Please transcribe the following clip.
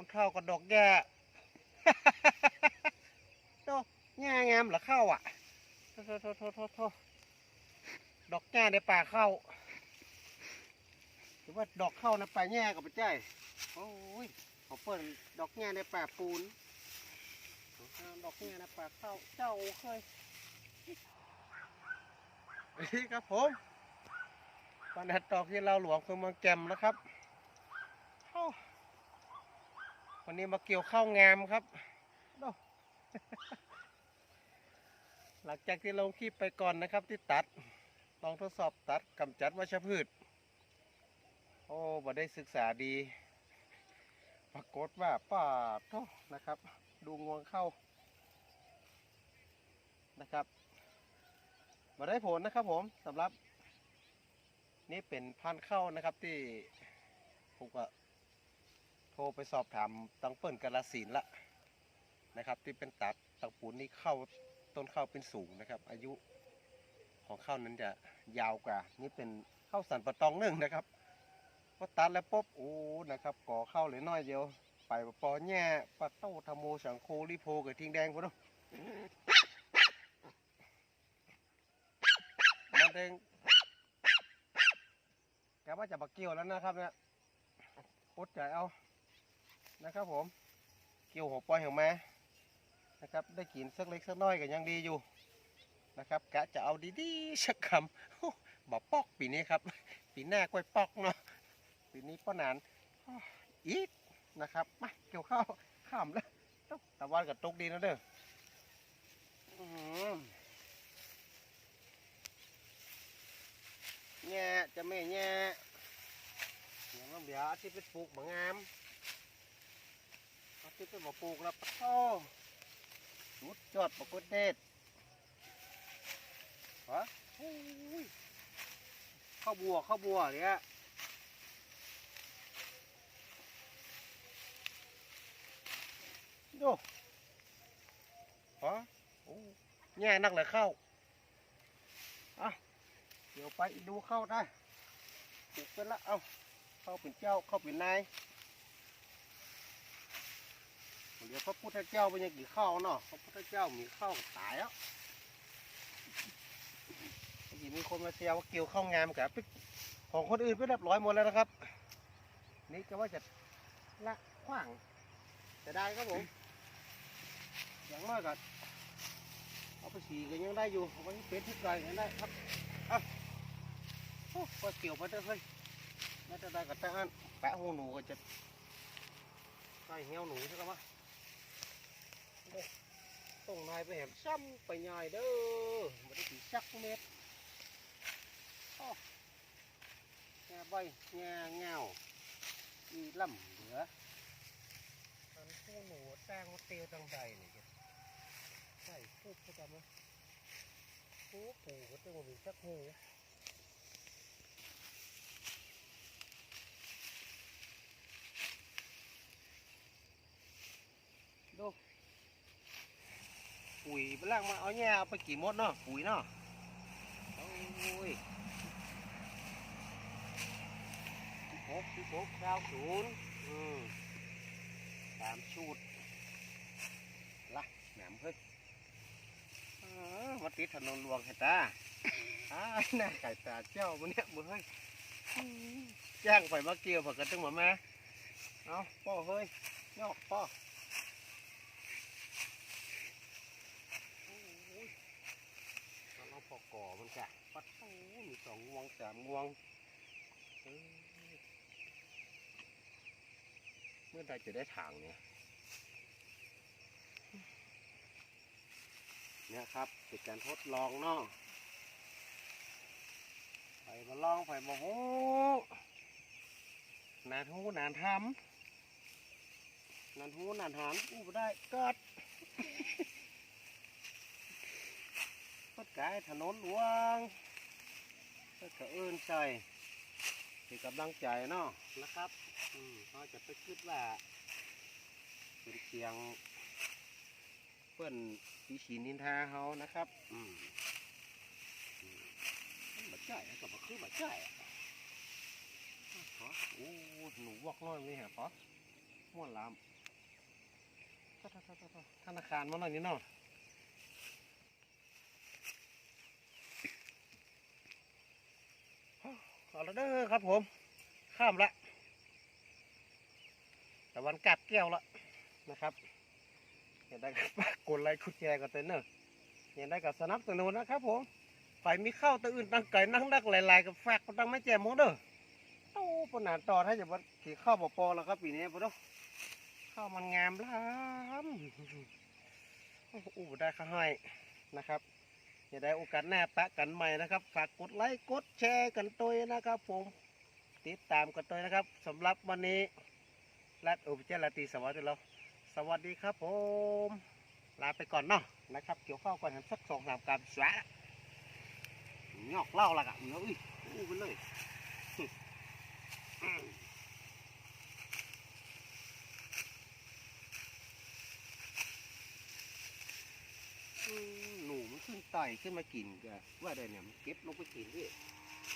คนเท่ากับดอกแย่ดอกแง่งามหรอเข้าอะโทโทโทโทโทโทดอกแง่ในป่าเข้า หรือว่าดอกเข้าในป่าแง่กับไปใจโอ้ยขอเปิดดอกแง่ในป่าปูน ดอกแง่ในป่าเข้า เจ้าเคยนี่ครับผมปันหัดดอกที่เราหลวงคือเมืองแจ่มนะครับโอ้ วันนี้มาเกี่ยวข้าวงามครับโอ้หลังจากที่ลงคลิปไปก่อนนะครับ ที่ตัด ลองทดสอบตัดกำจัดวัชพืช โอ้บ่ได้ศึกษาดี ปรากฏว่าป้าโทนะครับ ดูงวงเข้านะครับมาได้ผลนะครับผมสำหรับ นี่เป็นพันธุ์เข้านะครับที่ผมก็โทรไปสอบถามตังเปิ่นกาลสินละนะครับ ที่เป็นตัดตังปูนนี่เข้าต้นข้าวเป็นสูงนะครับ อายุของข้าวนั้นจะยาวกว่า นี่เป็นข้าวสันปะตองนึ่งนะครับพอตัดแล้วปุ๊บโอ้นะครับก่อข้าวเหลือน้อยเดียว ไปปอแง่ปะเต้าทำโมสังโคลิโพกับทิ้งแดงพุ่นเนมันเองแกว่าจะบักเกี่ยวแล้วนะครับเนี่ยอดใจเอา นะครับผม เกี่ยวหัวปล่อยหัวแม่นะครับ ได้กินสักเล็กสักน้อยก็ยังดีอยู่นะครับกะจะเอาดีๆสักคำบอกปอกปีนี้ครับ ปีหน้ากล้วยปอกเนาะปีนี้ป้อนานอีกนะครับมาเกี่ยวข้าวข้ามแล้วตุ๊กตะวันกับตุกดีนะเด้ออืมแง่จะไม่แง่อย่างน้ำเบียวที่ไปปลูกบางงาม เอาที่ไปบ่ปลูกแล้วโอ้สุดยอดปรากฏเด็ดฮะโอ้ยข้าวบัวข้าวบัวเนี่ยโอ้ฮะโอ้แง่นักเลยเข้าอะเดี๋ยวไปดูเข้าได้ปลูกเป็นละเอาเข้าเป็นเจ้าเข้าเป็นนาย เดี๋ยวพระพุทธเจ้าเป็นยังกี่ข้าวเนาะพระพุทธเจ้ามีข้าวตายแล้วเมื่อกี้มีคนมาเซลว่าเกี่ยวข้าวงามกับของคนอื่นไปเรียบร้อยหมดแล้วนะครับ นี่ก็ว่าจะละขว้างจะได้ครับผมอย่างน้อยก็เอาไปสีกันยังได้อยู่เอาไปเป็ดที่ไก่กันได้ครับอะโอ้ก็เกี่ยวไปเถอะเฮ้ยน่าจะได้กับแต่อันแปะหูหนูก็จะใส่เหี้ยวหนูใช่ไหม ต้องนายไปแหมซ้ำไปย่อยเด้อไม่ได้สีชักเม็ดโอ้แง่ใบแง่เงาอีล่ำเหลืออันผู้หนูแต้งมาเตียวตังใดนี่จ้ะใส่พูดเข้าใจไหมหูปูก็ต้องมีสักหูดูปุ๋ย ไปล่างมาเอาแง่เอาไปกี่มดเนาะปุ๋ยเนาะโอ้ยสิบหกสิบหกเก้าศูนย์อืมสามชุดละแหนมเฮ้ยอ้ามาติดถนนหลวงเห็ดตาอ้าหน้าไก่ตาเจ้ามันเนี่ยมือเฮ้ยอื้อแจ้งไปมาเกี่ยวผักกระตึงมาแม่เอาพ่อเฮ้ยยอกพ่อโอ้ยแล้วเราพอก่อมันกะปัดโอ้มี สามงวงเมื่อใดจะได้ถางเนี่ย เนี่ยครับเป็นการทดลองเนาะไปมาลองไปมาโหนานหูนานทำนานหูนานหามอู้ได้เกิดเปิดกายถนนหลวง เปิดกระเอินใจเป็นกำลังใจเนาะนะครับอืมเราจะไปคิดว่าเป็นเสียงเพื่อนสีฉีนินทาเขานะครับ อืมอืมมันบาดใจอะกับบาคือบาดใจอะพอโอ้หนูวอกน้อยไหมฮะพอม่วนลามทษโทษโทษโทษธนาคารมาหน่อยนี่เนาะ อาละเด้อครับผม ข้ามละแต่วันกัดแก้วละนะครับอยากได้ก็ฝากกดไลค์กดแชร์กันเต้นเนอะอยากได้กับสนับสนุนนะครับผมฝ่ายมีข้าวตะอื่นตั้งไก่นั่งดักหลายๆกับฝากก็ตั้งไม่แจมหมดเด้อโอ้ปนหนาต่อถ้าจะว่าขี่ข้าวบ่พอแล้วครับปีนี้พ่อเข้าวมันงามล้ำโอ้ได้ข้าวให้นะครับ อยากได้โอกาสหน้าปะกันใหม่นะครับ ฝากกดไลค์กดแชร์กันตัวนะครับผมติดตามกันด้วนะครับสำหรับวันนี้รัดอุปเจลาตีสวัสดีเราสวัสดีครับผม ลาไปก่อนเนาะนะครับ เกี่ยวข้าวก่อนสักสองสามกรัมสวะงอกเหล่าละกะเนื้ออุ้ยอู้ไปเลย ต่อยขึ้นมากินก็ว่าได้เนี่ยมันเก็บลงไปกินที่